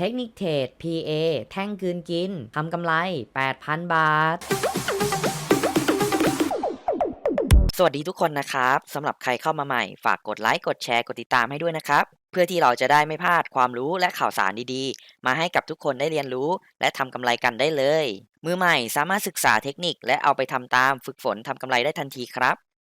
เทคนิคเทรด PA แท่งกืนกินทำกำไร 8,000 บาทสวัสดีทุกคนนะครับสำหรับใครเข้ามาใหม่ ฝากกดไลค์กดแชร์กดติดตามให้ด้วยนะครับ เพื่อที่เราจะได้ไม่พลาดความรู้และข่าวสารดีๆ มาให้กับทุกคนได้เรียนรู้ และทำกำไรกันได้เลย มือใหม่สามารถศึกษาเทคนิคและเอาไปทำตามฝึกฝนทำกำไรได้ทันทีครับ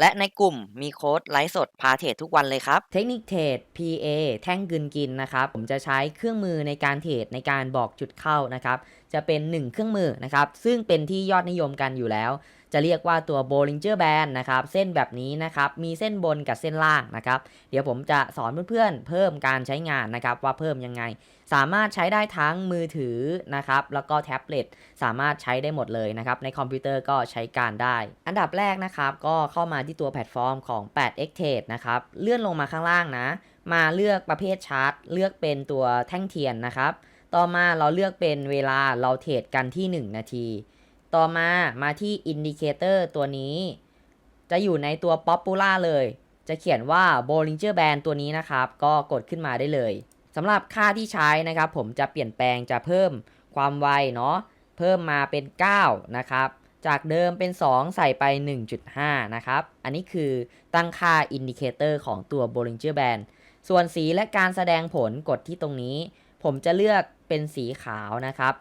และในกลุ่มมีโค้ดไลฟ์สดพาเทรดทุกวันเลยครับ เทคนิคเทรด PA แท่งกืนกินนะครับ ผมจะใช้เครื่องมือในการเทรดในการบอกจุดเข้านะครับ จะเป็น 1 เครื่องมือนะครับ ซึ่งเป็นที่ยอดนิยมกันอยู่แล้ว จะเรียกว่าตัว Bollinger Band นะครับ เส้นแบบนี้นะครับ มีเส้นบนกับเส้นล่างนะครับ เดี๋ยวผมจะสอนเพื่อนๆ เพิ่มการใช้งานนะครับ ว่าเพิ่มยังไง สามารถใช้ได้ทั้งมือถือนะครับ แล้วก็แท็บเล็ต สามารถใช้ได้หมดเลยนะครับ ในคอมพิวเตอร์ก็ใช้การได้ อันดับแรกนะครับ ก็เข้ามาที่ตัวแพลตฟอร์มของ 8x Trade นะครับ เลื่อนลงมาข้างล่างนะ มาเลือกประเภทชาร์ต เลือกเป็นตัวแท่งเทียนนะครับ ต่อมาเราเลือกเป็นเวลา เราเทรดกันที่ 1 นาที ต่อมามาที่อินดิเคเตอร์ตัวนี้ จะอยู่ในตัว Popular เลย จะเขียนว่า Bollinger Band ตัวนี้นะครับ ก็กดขึ้นมาได้เลยสำหรับค่าที่ใช้นะครับผมจะเปลี่ยนแปลงจะเพิ่มความไวเนาะเพิ่มมาเป็น 9 นะครับ จากเดิมเป็น 2 ใส่ไป 1.5 นะครับ อันนี้คือตั้งค่าอินดิเคเตอร์ของตัว Bollinger Band ส่วนสีและการแสดงผลกดที่ตรงนี้ ผมจะเลือกเป็นสีขาวนะครับ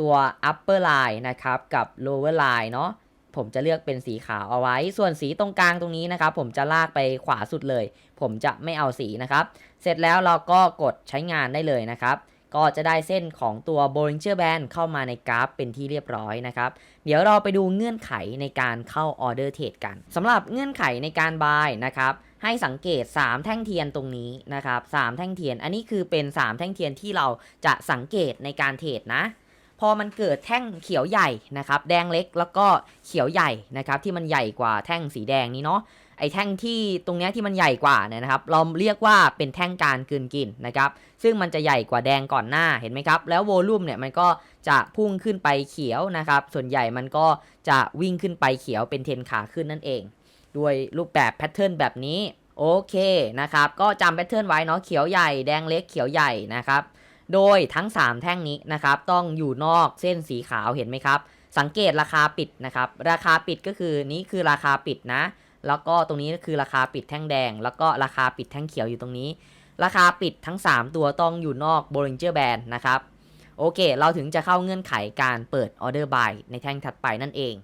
ตัว upper line นะครับ กับ lower line เนาะผมจะเลือกเป็นสีขาวเอาไว้ ส่วนสีตรงกลางตรงนี้นะครับ ผมจะลากไปขวาสุดเลย ผมจะไม่เอาสีนะครับ เสร็จแล้วเราก็กดใช้งานได้เลยนะครับ ก็จะได้เส้นของตัว Bollinger Band เข้ามาในกราฟเป็นที่เรียบร้อยนะครับ เดี๋ยวเราไปดูเงื่อนไขในการเข้าออเดอร์เทรดกันสำหรับเงื่อนไขในการบายนะครับให้สังเกต 3 แท่งเทียนตรงนี้นะครับ3แท่งเทียน อันนี้คือเป็น 3 แท่งเทียนที่เราจะสังเกตในการเทรดนะ พอมันเกิดแท่งเขียวใหญ่นะครับแดงเล็กแล้วก็เขียวใหญ่นะครับที่มันใหญ่กว่าแท่งสีแดงนี้เนาะไอ้แท่งที่ตรงเนี้ยที่มันใหญ่กว่าเนี่ยนะครับ เราเรียกว่าเป็นแท่งการกืนกินนะครับ ซึ่งมันจะใหญ่กว่าแดงก่อนหน้าเห็นไหมครับ แล้วโวลูมเนี่ยมันก็จะพุ่งขึ้นไปเขียวนะครับ ส่วนใหญ่มันก็จะวิ่งขึ้นไปเขียวเป็นเทนขาขึ้นนั่นเอง ด้วยรูปแบบแพทเทิร์นแบบนี้โอเคนะครับ ก็จำแพทเทิร์นไว้เนาะเขียวใหญ่แดงเล็กเขียวใหญ่นะครับ โดยทั้ง 3 แท่งนี้นะครับต้องอยู่นอกเส้นสีขาวเห็นไหมครับ สังเกตราคาปิดนะครับ ราคาปิดก็คือนี้คือราคาปิดนะ แล้วก็ตรงนี้ก็คือราคาปิดแท่งแดง แล้วก็ราคาปิดแท่งเขียวอยู่ตรงนี้ ราคาปิดทั้ง 3 ตัวต้องอยู่นอก Bollinger Band นะครับโอเค เราถึงจะเข้าเงื่อนไขการเปิด Order Buy ในแท่งถัดไปนั่นเอง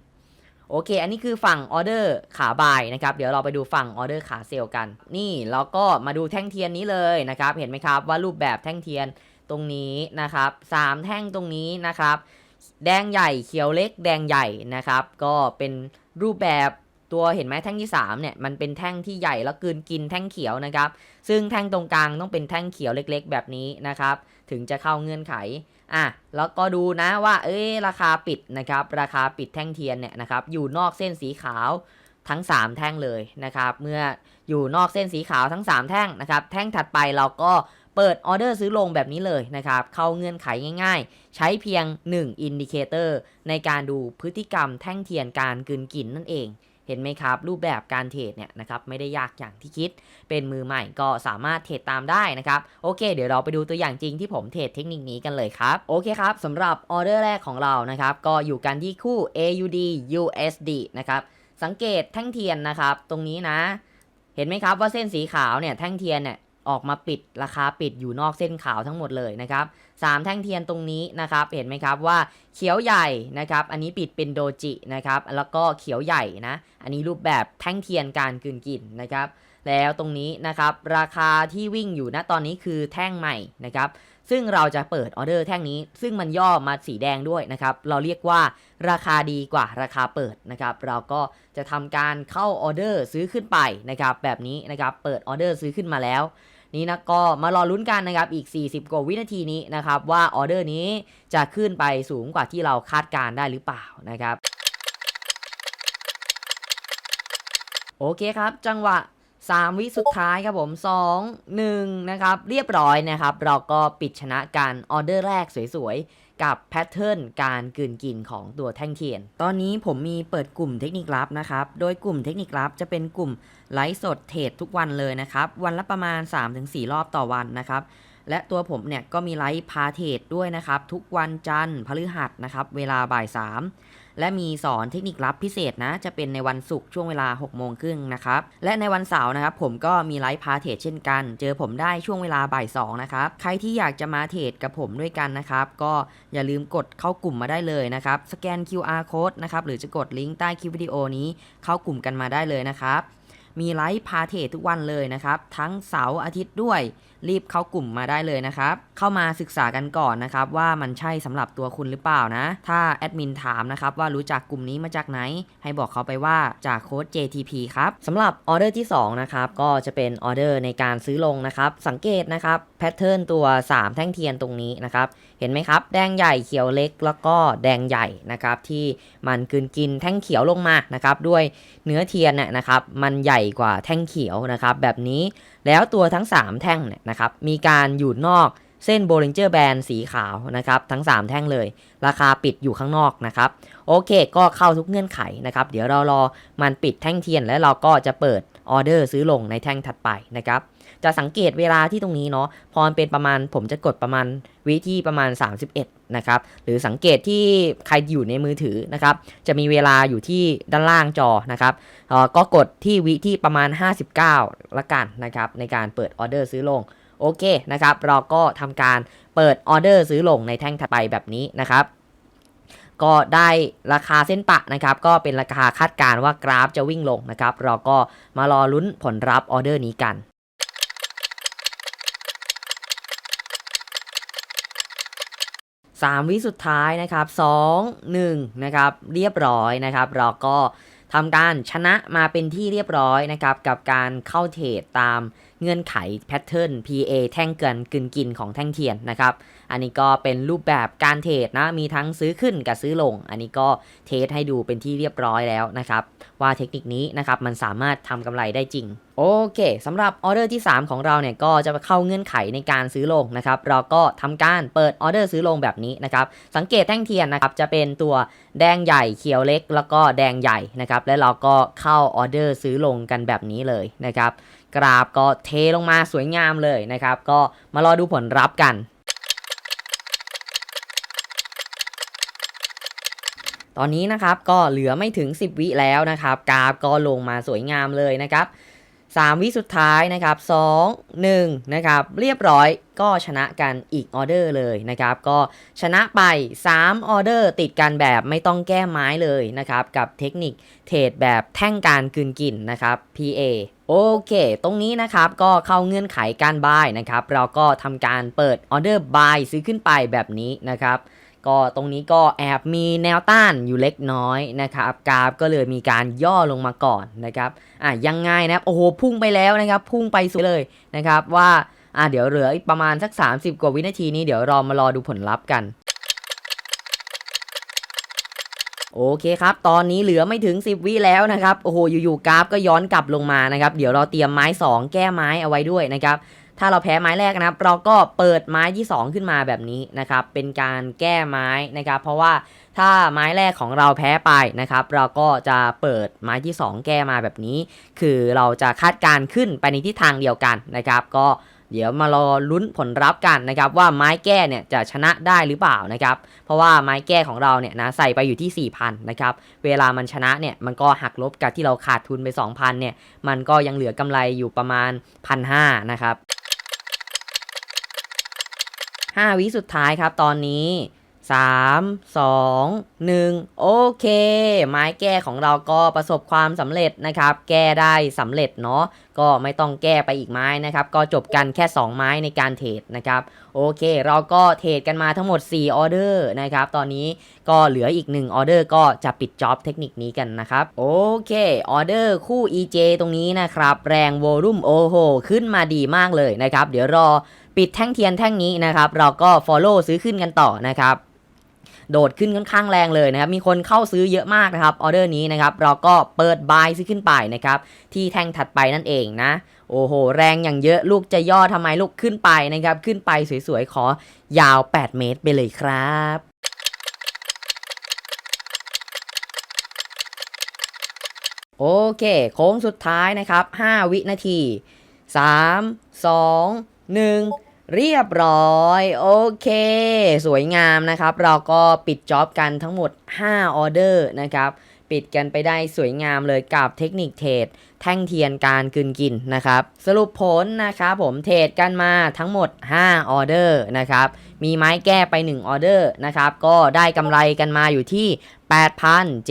โอเค อันนี้คือฝั่งออเดอร์ขาบายนะครับ เดี๋ยวเราไปดูฝั่งออเดอร์ขาเซลกัน นี่เราก็มาดูแท่งเทียนนี้เลยนะครับ เห็นไหมครับว่ารูปแบบแท่งเทียน ตรงนี้นะครับสามแท่งตรงนี้นะครับ แดงใหญ่เขียวเล็กแดงใหญ่นะครับ ก็เป็นรูปแบบตัวเห็นไหมแท่งที่3เนี่ยมันเป็นแท่งที่ใหญ่แล้วกืนกินแท่งเขียวนะครับ ซึ่งแท่งตรงกลางต้องเป็นแท่งเขียวเล็ก ๆ แบบนี้นะครับ ถึงจะเข้าเงื่อนไขอะแล้วก็ดูนะว่า เอ้ยราคาปิดนะครับ ราคาปิดแท่งเทียนเนี่ยนะครับ อยู่นอกเส้นสีขาวทั้ง 3 แท่งเลยนะครับ เมื่ออยู่นอกเส้นสีขาวทั้ง 3 แท่งนะครับ แท่งถัดไปเราก็ เปิดออเดอร์ซื้อลงแบบนี้เลยนะครับ เข้าเงื่อนไขง่ายๆ ใช้เพียง 1 อินดิเคเตอร์ในการดูพฤติกรรมแท่งเทียนการกลืนกินนั่นเอง เห็นไหมครับ รูปแบบการเทรดเนี่ยนะครับไม่ได้ยากอย่างที่คิด เป็นมือใหม่ก็สามารถเทรดตามได้นะครับ โอเค เดี๋ยวเราไปดูตัวอย่างจริงที่ผมเทรดเทคนิคนี้กันเลยครับ โอเคครับสำหรับออเดอร์แรกของเรานะครับ ก็อยู่กันที่คู่ AUD USD นะครับสังเกตแท่งเทียนนะครับ ตรงนี้นะ เห็นไหมครับว่าเส้นสีขาวเนี่ยแท่งเทียนเนี่ย ออกมาปิดราคาปิดอยู่นอกเส้นขาวทั้งหมดเลยนะครับสามแท่งเทียนตรงนี้นะครับเห็นไหมครับว่าเขียวใหญ่นะครับอันนี้ปิดเป็นโดจินะครับแล้วก็เขียวใหญ่นะอันนี้รูปแบบแท่งเทียนการกืนกินนะครับแล้วตรงนี้นะครับราคาที่วิ่งอยู่ณตอนนี้คือแท่งใหม่นะครับซึ่งเราจะเปิดออเดอร์แท่งนี้ ซึ่งมันย่อมาสีแดงด้วยนะครับเราเรียกว่าราคาดีกว่าราคาเปิดนะครับเราก็จะทำการเข้าออเดอร์ซื้อขึ้นไปนะครับแบบนี้นะครับเปิดออเดอร์ซื้อขึ้นมาแล้ว นี่นะก็มารอลุ้นกันนะครับอีก 40 กว่าวินาทีนี้นะครับว่าออเดอร์นี้จะขึ้นไปสูงกว่าที่เราคาดการได้หรือเปล่านะครับโอเคครับ จังหวะ 3 วิสุดท้ายครับผม 2 1 นะครับ เรียบร้อยนะครับ เราก็ปิดชนะการออเดอร์แรกสวยๆ กับแพทเทิร์นการกลืนกินของตัวแท่งเทียน ตอนนี้ผมมีเปิดกลุ่มเทคนิคลับนะครับ โดยกลุ่มเทคนิคลับจะเป็นกลุ่มไลฟ์สดเทรดทุกวันเลยนะครับ วันละประมาณ 3-4 รอบต่อวันนะครับ และตัวผมเนี่ยก็มีไลฟ์พาเทรดด้วยนะครับ ทุกวันจันทร์พฤหัสนะครับ เวลาบ่าย3 และมีสอนเทคนิคลับพิเศษนะ จะเป็นในวันศุกร์ช่วงเวลา 6 โมงครึ่งนะครับ และในวันเสาร์นะครับผมก็มีไลฟ์พาเทรดเช่นกัน เจอผมได้ช่วงเวลาบ่าย2นะครับ ใครที่อยากจะมาเทรดกับผมด้วยกันนะครับ ก็อย่าลืมกดเข้ากลุ่มมาได้เลยนะครับ สแกน QR code นะครับ หรือจะกดลิงก์ใต้คลิปวิดีโอนี้เข้ากลุ่มกันมาได้เลยนะครับ มีไลฟ์พาเทรดทุกวันเลยนะครับ ทั้งเสาร์อาทิตย์ด้วย รีบเข้ากลุ่มมาได้เลยนะครับ เข้ามาศึกษากันก่อนนะครับ ว่ามันใช่สำหรับตัวคุณหรือเปล่านะ ถ้าแอดมินถามนะครับว่ารู้จักกลุ่มนี้มาจากไหน ให้บอกเขาไปว่าจากโค้ด JTP ครับสำหรับออเดอร์ที่2นะครับก็จะเป็นออเดอร์ในการซื้อลงนะครับ สังเกตนะครับแพทเทิร์นตัว 3 แท่งเทียนตรงนี้นะครับเห็นไหมครับ แดงใหญ่เขียวเล็กแล้วก็แดงใหญ่นะครับที่มันกลืนกินแท่งเขียวลงมานะครับด้วยเนื้อเทียนน่ยนะครับมันใหญ่กว่าแท่งเขียวนะครับแบบนี้แล้วตัวทั้ง 3 แท่งเนี่ยนะครับมีการอยู่นอกเส้นโบลิงเจอร์แบนสีขาวนะครับทั้ง 3 แท่งเลย ราคาปิดอยู่ข้างนอกนะครับโอเคก็เข้าทุกเงื่อนไขนะครับเดี๋ยวเรารอมันปิดแท่งเทียนแล้วเราก็จะเปิดออเดอร์ซื้อลงในแท่งถัดไปนะครับ จะสังเกตเวลาที่ตรงนี้เนาะพอมันเป็นประมาณผมจะกดประมาณวิที่ประมาณ 31 นะครับ หรือสังเกตที่ใครอยู่ในมือถือนะครับ จะมีเวลาอยู่ที่ด้านล่างจอนะครับเอ่อก็กดที่วิที่ประมาณ 59 ละกันนะครับ ในการเปิดออเดอร์ซื้อลงโอเคนะครับ เราก็ทำการเปิดออเดอร์ซื้อลงในแท่งถัดไปแบบนี้นะครับก็ได้ราคาเส้นปะนะครับ ก็เป็นราคาคาดการณ์ว่ากราฟจะวิ่งลงนะครับ เราก็มารอลุ้นผลรับออเดอร์นี้กัน 3 วิสุดท้ายนะครับ2 1นะครับเรียบร้อยนะครับ เราก็ทำการชนะมาเป็นที่เรียบร้อยนะครับ กับการเข้าเทรดตาม เงื่อนไขแพทเทิร์น PA แท่งเกินกึนกินของแท่งเทียนนะครับ อันนี้ก็เป็นรูปแบบการเทรดนะ มีทั้งซื้อขึ้นกับซื้อลง อันนี้ก็เทสให้ดูเป็นที่เรียบร้อยแล้วนะครับ ว่าเทคนิคนี้นะครับมันสามารถทำกำไรได้จริง โอเคสำหรับออเดอร์ที่ 3 ของเราเนี่ยก็จะเข้าเงื่อนไขในการซื้อลงนะครับ เราก็ทำการเปิดออเดอร์ซื้อลงแบบนี้นะครับ สังเกตแท่งเทียนนะครับจะเป็นตัวแดงใหญ่เขียวเล็ก แล้วก็แดงใหญ่นะครับ และเราก็เข้าออเดอร์ซื้อลงกันแบบนี้เลยนะครับ กราฟก็เทลงมาสวยงามเลยนะครับ ก็มารอดูผลรับกัน ตอนนี้นะครับก็เหลือไม่ถึง 10 วิแล้วนะครับ กราฟก็ลงมาสวยงามเลยนะครับ 3 วิสุดท้ายนะครับ2 1นะครับเรียบร้อยก็ชนะกันอีกออเดอร์เลยนะครับก็ชนะไป 3 ออเดอร์ติดกันแบบไม่ต้องแก้ไม้เลยนะครับกับเทคนิคเทรดแบบแท่งการกืนกินนะครับ PA โอเค ตรงนี้นะครับก็เข้าเงื่อนไขการบายนะครับเราก็ทำการเปิดออเดอร์บายซื้อขึ้นไปแบบนี้นะครับ ก็ตรงนี้ก็แอบมีแนวต้านอยู่เล็กน้อยนะครับกราฟก็เลยมีการย่อลงมาก่อนนะครับอะยังไงนะครับโอ้โหพุ่งไปแล้วนะครับ พุ่งไปสุดเลยนะครับว่าอะเดี๋ยวเหลืออีกประมาณสัก 30 กว่าวินาทีนี้เดี๋ยวรอมารอดูผลลัพธ์กันโอเคครับ ตอนนี้เหลือไม่ถึง 10 วิแล้วนะครับ โอ้โห อยู่ๆกราฟก็ย้อนกลับลงมานะครับ เดี๋ยวเราเตรียมไม้ 2 แก้ไม้เอาไว้ด้วยนะครับ ถ้าเราแพ้ไม้แรกนะครับ เราก็เปิดไม้ที่ 2 ขึ้นมาแบบนี้นะครับ เป็นการแก้ไม้นะครับ เพราะว่าถ้าไม้แรกของเราแพ้ไปนะครับ เราก็จะเปิดไม้ที่ 2 แก้มาแบบนี้ คือเราจะคาดการขึ้นไปในทิศทางเดียวกันนะครับ ก็เดี๋ยวมารอลุ้นผลลัพธ์กันนะครับ ว่าไม้แก้เนี่ยจะชนะได้หรือเปล่านะครับ เพราะว่าไม้แก้ของเราเนี่ยนะใส่ไปอยู่ที่ 4,000นะครับเวลามันชนะเนี่ยมันก็หักลบกับที่เราขาดทุนไป 2,000เนี่ยมันก็ยังเหลือกำไรอยู่ประมาณ 1,500นะครับ 5 วิสุดท้ายครับตอนนี้ 3 2 1 โอเค ไม้แก้ของเราก็ประสบความสำเร็จนะครับ แก้ได้สำเร็จเนาะก็ไม่ต้องแก้ไปอีกไม้นะครับ ก็จบกันแค่ 2 ไม้ในการเทรดนะครับ โอเค เราก็เทรดกันมาทั้งหมด 4 ออเดอร์นะครับ ตอนนี้ก็เหลืออีก 1 ออเดอร์ก็จะปิดจ็อบเทคนิคนี้กันนะครับ โอเค ออเดอร์คู่ EJ ตรงนี้นะครับ แรงโวลุ่มโอ้โห ขึ้นมาดีมากเลยนะครับ เดี๋ยวรอ ปิดแท่งเทียนแท่งนี้นะครับ เราก็ follow ซื้อขึ้นกันต่อนะครับโดดขึ้นค่อนข้างแรงเลยนะครับ มีคนเข้าซื้อเยอะมากนะครับ ออเดอร์นี้นะครับ เราก็เปิดบายซื้อขึ้นไปนะครับ ที่แท่งถัดไปนั่นเองนะ โอ้โห แรงอย่างเยอะ ลูกจะย่อทำไมลูกขึ้นไปนะครับ ขึ้นไปสวยๆ ขอยาว 8 เมตรไปเลยครับโอเค โค้งสุดท้ายนะครับ 5 วินาที 3 2 1 เรียบร้อย โอเค สวยงามนะครับ เราก็ปิดจ็อบกันทั้งหมด 5 ออเดอร์นะครับ ปิดกันไปได้สวยงามเลยกับเทคนิคเทรดแท่งเทียนการกืนกินนะครับ สรุปผลนะครับผมเทรดกันมาทั้งหมด 5 ออเดอร์นะครับ มีไม้แก้ไป 1 ออเดอร์นะครับ ก็ได้กำไรกันมาอยู่ที่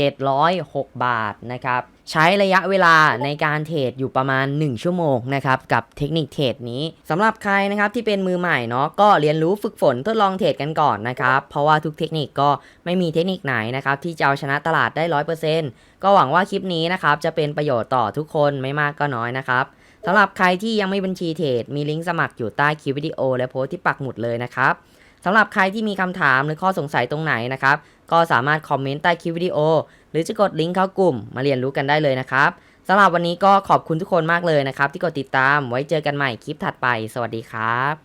8,706 บาทนะครับ ใช้ระยะเวลาในการเทรดอยู่ประมาณ 1 ชั่วโมงนะครับกับเทคนิคเทรดนี้สำหรับใครนะครับที่เป็นมือใหม่เนาะก็เรียนรู้ฝึกฝนทดลองเทรดกันก่อนนะครับเพราะว่าทุกเทคนิคก็ไม่มีเทคนิคไหนนะครับที่จะเอาชนะตลาดได้ 100%ก็หวังว่าคลิปนี้นะครับจะเป็นประโยชน์ต่อทุกคนไม่มากก็น้อยนะครับสำหรับใครที่ยังไม่บัญชีเทรดมีลิงก์สมัครอยู่ใต้คลิปวิดีโอและโพสต์ที่ปักหมุดเลยนะครับ สำหรับใครที่มีคำถามหรือข้อสงสัยตรงไหนนะครับ ก็สามารถคอมเมนต์ใต้คลิปวิดีโอ หรือจะกดลิงก์เข้ากลุ่มมาเรียนรู้กันได้เลยนะครับสำหรับวันนี้ก็ขอบคุณทุกคนมากเลยนะครับ ที่กดติดตามไว้เจอกันใหม่คลิปถัดไป สวัสดีครับ